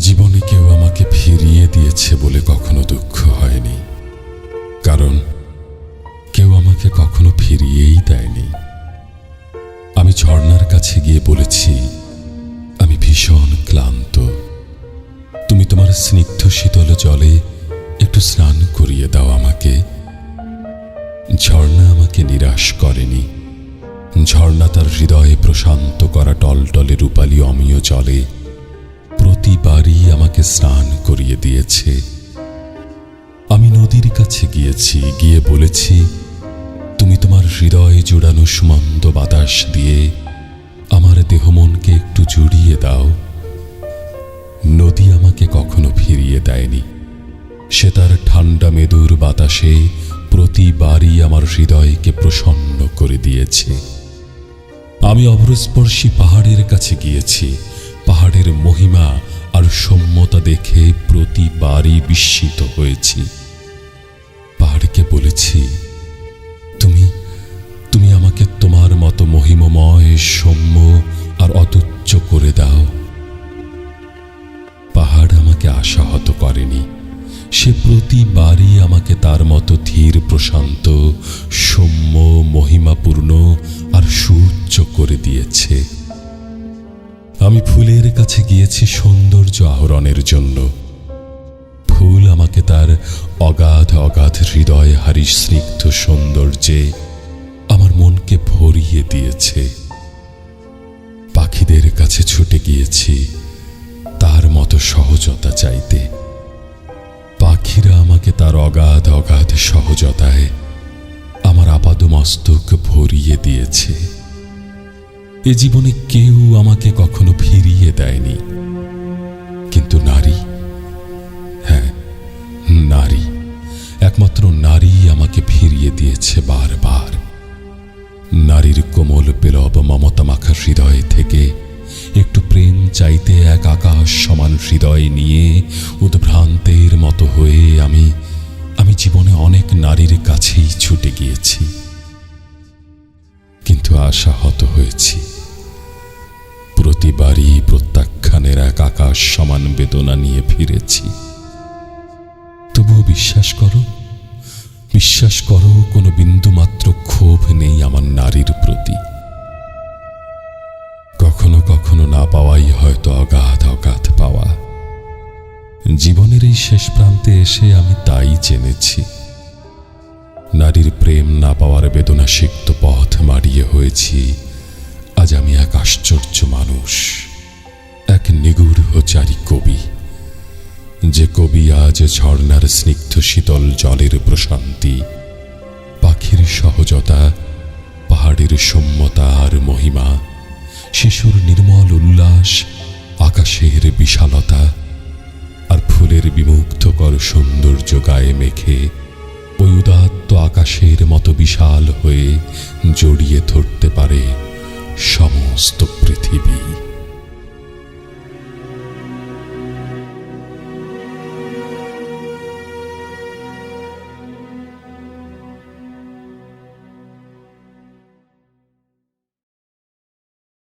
জীবনে কেউ আমাকে ফিরিয়ে দিয়েছে বলে কখনো দুঃখ হয়নি। কারণ কেউ আমাকে কখনো ফিরিয়েই দেয়নি। আমি ঝর্ণার কাছে গিয়ে বলেছি, আমি ভীষণ ক্লান্ত। তুমি তোমার স্নিগ্ধ শীতল জলে একটু স্নান করিয়ে দাও আমাকে। ঝর্ণা আমাকে নিরাশ করেনি। ঝর্ণা তার হৃদয়ে প্রশান্ত করা টলটলে রূপালী অমীয় জলে প্রতিবারই আমাকে স্নান করিয়ে দিয়েছে। আমি নদীর কাছে গিয়েছি, গিয়ে বলেছি, তুমি তোমার হৃদয় জোড়ানো সুমন্দ বাতাস দিয়ে আমার দেহ মনকে একটু জুড়িয়ে দাও। নদী আমাকে কখনো ফিরিয়ে দেয়নি। সে তার ঠান্ডা মেদুর বাতাসে প্রতিবারই আমার হৃদয়কে প্রসন্ন করে দিয়েছে। আমি অভ্রস্পর্শী পাহাড়ের কাছে গিয়েছি। পাহাড়ের মহিমা আর সৌম্যতা দেখে প্রতিবারই বিস্মিত হয়েছি। পাহাড়কে বলেছি, তুমি তুমি আমাকে তোমার মতো মহিমময়, সৌম্য আর অতুচ্চ করে দাও। পাহাড় আমাকে আশাহত করেনি। সে প্রতিবারই আমাকে তার মতো ধীর, প্রশান্ত, সৌম্য, মহিমাপূর্ণ আর সুউচ্চ করে দিয়েছে। আমি ফুলের কাছে গিয়েছি সৌন্দর্য আহরণের জন্য। ফুল আমাকে তার অগাধ অগাধ হৃদয় হারি স্নিগ্ধ সৌন্দর্যে আমার মনকে ভরিয়ে দিয়েছে। পাখিদের কাছে ছুটে গিয়েছি তার মতো সহজতা চাইতে। পাখিরা আমাকে তার অগাধ অগাধ সহজতায় আমার আপাদ মস্তক ভরিয়ে দিয়েছে। এ জীবনে কেউ আমাকে কখনো ফিরিয়ে দেয়নি। কিন্তু নারী হ্যাঁ নারী, একমাত্র নারী আমাকে ফিরিয়ে দিয়েছে বারবার। নারীর কোমল পেলব মমতা মাখা হৃদয় থেকে একটু প্রেম চাইতে এক আকাশ সমান হৃদয় নিয়ে উদ্ভ্রান্তের মতো হয়ে আমি আমি জীবনে অনেক নারীর কাছেই ছুটে গিয়েছি। আশাহত হয়েছি। প্রতিবারই প্রত্যাখ্যানের এক আকাশ সমান বেদনা নিয়ে ফিরেছি। তবুও বিশ্বাস করো বিশ্বাস করো, কোনো বিন্দুমাত্র ক্ষোভ নেই আমার নারীর প্রতি। কখনো কখনো না পাওয়াই হয়তো অগাধ অগাধ পাওয়া। জীবনের এই শেষ প্রান্তে এসে আমি তাই জেনেছি। নারীর প্রেম না পাওয়ার বেদনা সিক্ত পথ মারিয়ে হয়েছি। আজ আমি এক আশ্চর্য মানুষ, এক নিগূঢ়চারী কবি। যে কবি আজ ঝর্ণার স্নিগ্ধ শীতল জলের প্রশান্তি, পাখির সহজতা, পাহাড়ের সৌম্যতা আর মহিমা, শিশুর নির্মল উল্লাস, আকাশের বিশালতা আর ফুলের বিমুগ্ধকর সৌন্দর্য গায়ে মেখে ওই উদাত্ত আকাশের মতো বিশাল হয়ে জড়িয়ে ধরতে পারে সমস্ত পৃথিবী।